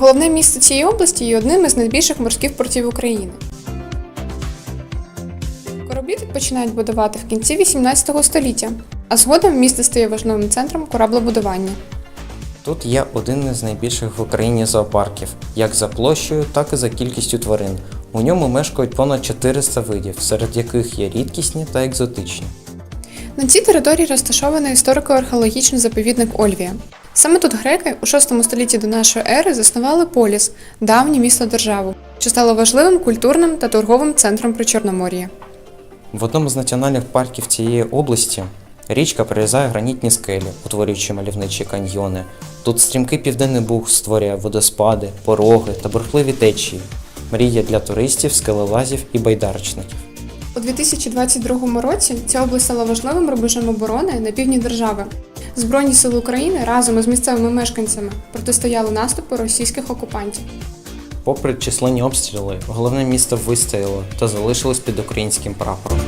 Головне місто цієї області є одним із найбільших морських портів України. Кораблі тут починають будувати в кінці 18 століття, а згодом місто стає важливим центром кораблебудування. Тут є один із найбільших в Україні зоопарків, як за площею, так і за кількістю тварин. У ньому мешкають понад 400 видів, серед яких є рідкісні та екзотичні. На цій території розташований історико-археологічний заповідник Ольвія. Саме тут греки у VI столітті до нашої ери заснували поліс, давнє місто державу, що стало важливим культурним та торговим центром Причорномор'я. В одному з національних парків цієї області річка прорізає гранітні скелі, утворюючи мальовничі каньйони. Тут стрімкий південний буг створює водоспади, пороги та бурхливі течії. Мрія для туристів, скелелазів і байдарочників. У 2022 році ця область стала важливим рубежем оборони на півдні держави. Збройні сили України разом із місцевими мешканцями протистояли наступу російських окупантів. Попри численні обстріли, головне місто вистояло та залишилось під українським прапором.